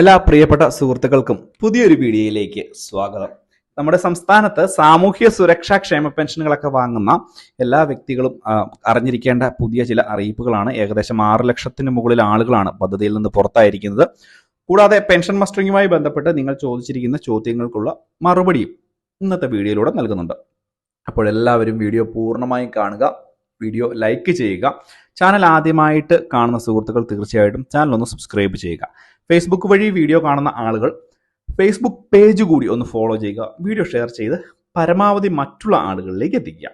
എല്ലാ പ്രിയപ്പെട്ട സുഹൃത്തുക്കൾക്കും പുതിയൊരു വീഡിയോയിലേക്ക് സ്വാഗതം. നമ്മുടെ സംസ്ഥാനത്ത് സാമൂഹ്യ സുരക്ഷാ ക്ഷേമ പെൻഷനുകളൊക്കെ വാങ്ങുന്ന എല്ലാ വ്യക്തികളും അറിഞ്ഞിരിക്കേണ്ട പുതിയ ചില അറിയിപ്പുകളാണ്. ഏകദേശം ആറ് ലക്ഷത്തിന് മുകളിൽ ആളുകളാണ് പദ്ധതിയിൽ നിന്ന് പുറത്തായിരിക്കുന്നത്. കൂടാതെ പെൻഷൻ മസ്റ്ററിങ്ങുമായി ബന്ധപ്പെട്ട് നിങ്ങൾ ചോദിച്ചിരിക്കുന്ന ചോദ്യങ്ങൾക്കുള്ള മറുപടിയും ഇന്നത്തെ വീഡിയോയിലൂടെ നൽകുന്നുണ്ട്. അപ്പോൾ എല്ലാവരും വീഡിയോ പൂർണമായും കാണുക വീഡിയോ ലൈക്ക് ചെയ്യുക. ചാനൽ ആദ്യമായിട്ട് കാണുന്ന സുഹൃത്തുക്കൾ തീർച്ചയായിട്ടും ചാനൽ ഒന്ന് സബ്സ്ക്രൈബ് ചെയ്യുക. ഫേസ്ബുക്ക് വഴി വീഡിയോ കാണുന്ന ആളുകൾ ഫേസ്ബുക്ക് പേജ് കൂടി ഒന്ന് ഫോളോ ചെയ്യുക വീഡിയോ ഷെയർ ചെയ്ത് പരമാവധി മറ്റുള്ള ആളുകളിലേക്ക് എത്തിക്കുക.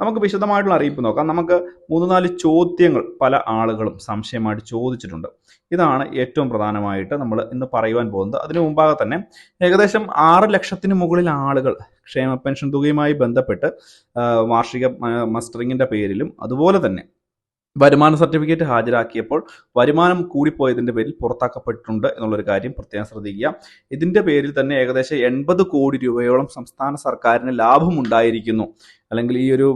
നമുക്ക് വിശദമായിട്ടുള്ള അറിയിപ്പ് നോക്കാം. നമുക്ക് മൂന്ന് നാല് ചോദ്യങ്ങൾ പല ആളുകളും സംശയമായിട്ട് ചോദിച്ചിട്ടുണ്ട്. ഇതാണ് ഏറ്റവും പ്രധാനമായിട്ട് നമ്മൾ ഇന്ന് പറയുവാൻ പോകുന്നത്. അതിനു മുമ്പാകെ തന്നെ ഏകദേശം ആറ് ലക്ഷത്തിന് മുകളിൽ ആളുകൾ ക്ഷേമ പെൻഷൻ തുകയുമായി ബന്ധപ്പെട്ട് വാർഷിക മസ്റ്ററിങ്ങിന്റെ പേരിലും അതുപോലെ തന്നെ വരുമാന സർട്ടിഫിക്കറ്റ് ഹാജരാക്കിയപ്പോൾ വരുമാനം കൂടിപ്പോയതിന്റെ പേരിൽ പുറത്താക്കപ്പെട്ടിട്ടുണ്ട് എന്നുള്ളൊരു കാര്യം പ്രത്യേകം ശ്രദ്ധിക്കുക. ഇതിന്റെ പേരിൽ തന്നെ ഏകദേശം എൺപത് കോടി രൂപയോളം സംസ്ഥാന സർക്കാരിന് ലാഭമുണ്ടായിരിക്കുന്നു. അല്ലെങ്കിൽ ഈ ഒരു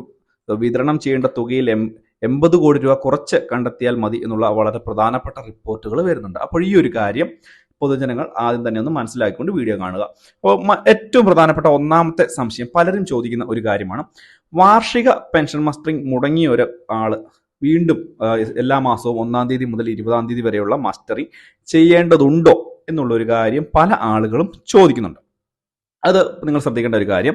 വിതരണം ചെയ്യേണ്ട തുകയിൽ എം എൺപത് കോടി രൂപ കുറച്ച് കണ്ടെത്തിയാൽ മതി എന്നുള്ള വളരെ പ്രധാനപ്പെട്ട റിപ്പോർട്ടുകൾ വരുന്നുണ്ട്. അപ്പോൾ ഈ ഒരു കാര്യം പൊതുജനങ്ങൾ ആദ്യം തന്നെ ഒന്ന് മനസ്സിലാക്കിക്കൊണ്ട് വീഡിയോ കാണുക. അപ്പോൾ ഏറ്റവും പ്രധാനപ്പെട്ട ഒന്നാമത്തെ സംശയം പലരും ചോദിക്കുന്ന ഒരു കാര്യമാണ്. വാർഷിക പെൻഷൻ മസ്റ്ററിംഗ് മുടങ്ങിയ ഒരു ആൾ വീണ്ടും എല്ലാ മാസവും ഒന്നാം തീയതി മുതൽ ഇരുപതാം തീയതി വരെയുള്ള മാസ്റ്ററി ചെയ്യേണ്ടതുണ്ടോ എന്നുള്ള ഒരു കാര്യം പല ആളുകളും ചോദിക്കുന്നുണ്ട്. അത് നിങ്ങൾ ശ്രദ്ധിക്കേണ്ട ഒരു കാര്യം.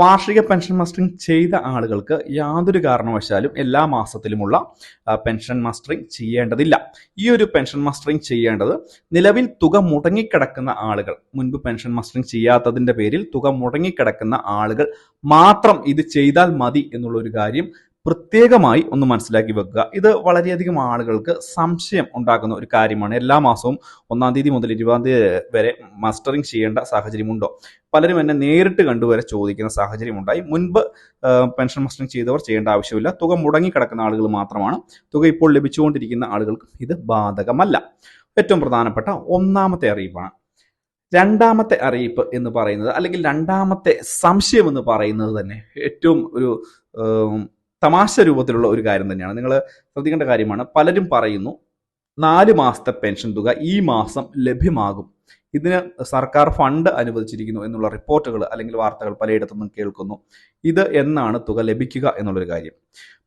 വാർഷിക പെൻഷൻ മാസ്റ്ററിംഗ് ചെയ്ത ആളുകൾക്ക് യാതൊരു കാരണവശാലും എല്ലാ മാസത്തിലുമുള്ള പെൻഷൻ മാസ്റ്ററിംഗ് ചെയ്യേണ്ടതില്ല. ഈ ഒരു പെൻഷൻ മാസ്റ്ററിംഗ് ചെയ്യേണ്ടത് നിലവിൽ തുക മുടങ്ങിക്കിടക്കുന്ന ആളുകൾ മുൻപ് പെൻഷൻ മാസ്റ്ററിംഗ് ചെയ്യാത്തതിന്റെ പേരിൽ തുക മുടങ്ങിക്കിടക്കുന്ന ആളുകൾ മാത്രം ഇത് ചെയ്താൽ മതി എന്നുള്ള ഒരു കാര്യം പ്രത്യേകമായി ഒന്ന് മനസ്സിലാക്കി വെക്കുക. ഇത് വളരെയധികം ആളുകൾക്ക് സംശയം ഉണ്ടാക്കുന്ന ഒരു കാര്യമാണ്. എല്ലാ മാസവും ഒന്നാം തീയതി മുതൽ ഇരുപതാം തീയതി വരെ മാസ്റ്ററിംഗ് ചെയ്യേണ്ട സാഹചര്യമുണ്ടോ? പലരും എന്നെ നേരിട്ട് കണ്ടുവരെ ചോദിക്കുന്ന സാഹചര്യമുണ്ടായി. മുൻപ് പെൻഷൻ മസ്റ്ററിംഗ് ചെയ്തവർ ചെയ്യേണ്ട ആവശ്യമില്ല. തുക മുടങ്ങി കിടക്കുന്ന ആളുകൾ മാത്രമാണ്. തുക ഇപ്പോൾ ലഭിച്ചുകൊണ്ടിരിക്കുന്ന ആളുകൾക്ക് ഇത് ബാധകമല്ല. ഏറ്റവും പ്രധാനപ്പെട്ട ഒന്നാമത്തെ അറിയിപ്പാണ്. രണ്ടാമത്തെ അറിയിപ്പ് എന്ന് പറയുന്നത് അല്ലെങ്കിൽ രണ്ടാമത്തെ സംശയം എന്ന് പറയുന്നത് തന്നെ ഏറ്റവും ഒരു തമാശ രൂപത്തിലുള്ള ഒരു കാര്യം തന്നെയാണ്. നിങ്ങൾ ശ്രദ്ധിക്കേണ്ട കാര്യമാണ് പലരും പറയുന്നു നാല് മാസത്തെ പെൻഷൻ തുക ഈ മാസം ലഭ്യമാകും. ഇതിന് സർക്കാർ ഫണ്ട് അനുവദിച്ചിരിക്കുന്നു എന്നുള്ള റിപ്പോർട്ടുകൾ അല്ലെങ്കിൽ വാർത്തകൾ പലയിടത്തുനിന്നും കേൾക്കുന്നു. ഇത് എന്നാണ് തുക ലഭിക്കുക എന്നുള്ളൊരു കാര്യം.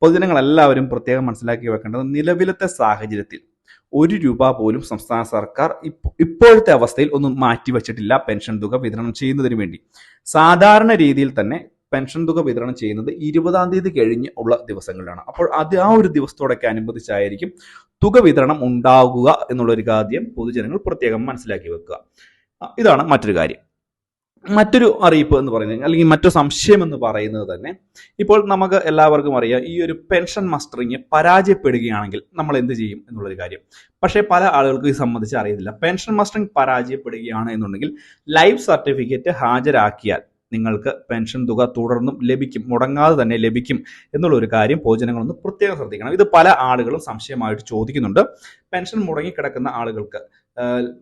പൊതുജനങ്ങൾ എല്ലാവരും പ്രത്യേകം മനസ്സിലാക്കി വെക്കേണ്ടത് നിലവിലത്തെ സാഹചര്യത്തിൽ ഒരു രൂപ പോലും സംസ്ഥാന സർക്കാർ ഇപ്പോഴത്തെ അവസ്ഥയിൽ ഒന്നും മാറ്റിവെച്ചിട്ടില്ല പെൻഷൻ തുക വിതരണം ചെയ്യുന്നതിന് വേണ്ടി. സാധാരണ രീതിയിൽ തന്നെ പെൻഷൻ തുക വിതരണം ചെയ്യുന്നത് ഇരുപതാം തീയതി കഴിഞ്ഞ് ഉള്ള ദിവസങ്ങളിലാണ്. അപ്പോൾ അത് ആ ഒരു ദിവസത്തോടൊക്കെ അനുബന്ധിച്ചായിരിക്കും തുക വിതരണം ഉണ്ടാകുക എന്നുള്ള ഒരു കാര്യം പൊതുജനങ്ങൾ പ്രത്യേകം മനസ്സിലാക്കി വെക്കുക. ഇതാണ് മറ്റൊരു കാര്യം. മറ്റൊരു അറിയിപ്പ് എന്ന് പറയുന്നത് അല്ലെങ്കിൽ മറ്റൊരു സംശയം എന്ന് പറയുന്നത് തന്നെ ഇപ്പോൾ നമുക്ക് എല്ലാവർക്കും അറിയാം ഈ ഒരു പെൻഷൻ മസ്റ്ററിങ് പരാജയപ്പെടുകയാണെങ്കിൽ നമ്മൾ എന്ത് ചെയ്യും എന്നുള്ളൊരു കാര്യം. പക്ഷേ പല ആളുകൾക്കും ഇത് സംബന്ധിച്ച് അറിയത്തില്ല. പെൻഷൻ മസ്റ്ററിങ് പരാജയപ്പെടുകയാണ് എന്നുണ്ടെങ്കിൽ ലൈഫ് സർട്ടിഫിക്കറ്റ് ഹാജരാക്കിയാൽ നിങ്ങൾക്ക് പെൻഷൻ തുക തുടർന്നും ലഭിക്കും മുടങ്ങാതെ തന്നെ ലഭിക്കും എന്നുള്ള ഒരു കാര്യം പൊതുജനങ്ങളൊന്ന് പ്രത്യേകം ശ്രദ്ധിക്കണം. ഇത് പല ആളുകളും സംശയമായിട്ട് ചോദിക്കുന്നുണ്ട്. പെൻഷൻ മുടങ്ങിക്കിടക്കുന്ന ആളുകൾക്ക്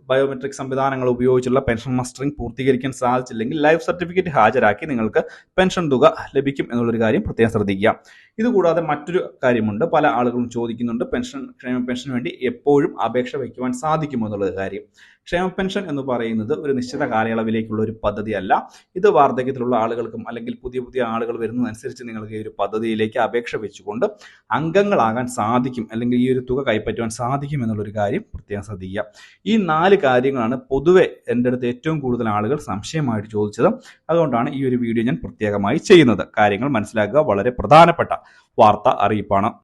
ബയോമെട്രിക് സംവിധാനങ്ങൾ ഉപയോഗിച്ചുള്ള പെൻഷൻ മസ്റ്ററിംഗ് പൂർത്തീകരിക്കാൻ സാധിച്ചില്ലെങ്കിൽ ലൈഫ് സർട്ടിഫിക്കറ്റ് ഹാജരാക്കി നിങ്ങൾക്ക് പെൻഷൻ തുക ലഭിക്കും എന്നുള്ളൊരു കാര്യം പ്രത്യേകം ശ്രദ്ധിക്കുക. ഇതുകൂടാതെ മറ്റൊരു കാര്യമുണ്ട്. പല ആളുകളും ചോദിക്കുന്നുണ്ട് പെൻഷൻ ക്ഷേമ പെൻഷന് വേണ്ടി എപ്പോഴും അപേക്ഷ വയ്ക്കുവാൻ സാധിക്കുമോ എന്നുള്ള കാര്യം. ക്ഷേമ പെൻഷൻ എന്ന് പറയുന്നത് ഒരു നിശ്ചിത കാലയളവിലേക്കുള്ള ഒരു പദ്ധതിയല്ല. ഇത് വാർദ്ധക്യത്തിലുള്ള ആളുകൾക്കും അല്ലെങ്കിൽ പുതിയ പുതിയ ആളുകൾ വരുന്നതനുസരിച്ച് നിങ്ങൾക്ക് ഈ ഒരു പദ്ധതിയിലേക്ക് അപേക്ഷ വെച്ചുകൊണ്ട് അംഗങ്ങളാകാൻ സാധിക്കും. അല്ലെങ്കിൽ ഈ ഒരു തുക കൈപ്പറ്റുവാൻ സാധിക്കും എന്നുള്ളൊരു കാര്യം പ്രത്യേകം ശ്രദ്ധിക്കുക. ഈ നാല് കാര്യങ്ങളാണ് പൊതുവെ എന്റെ അടുത്ത് ഏറ്റവും കൂടുതൽ ആളുകൾ സംശയമായിട്ട് ചോദിച്ചത്. അതുകൊണ്ടാണ് ഈ ഒരു വീഡിയോ ഞാൻ പ്രത്യേകമായി ചെയ്യുന്നത്. കാര്യങ്ങൾ മനസ്സിലാക്കുക വളരെ പ്രധാനപ്പെട്ട വാർത്ത അറിയിപ്പാണ്.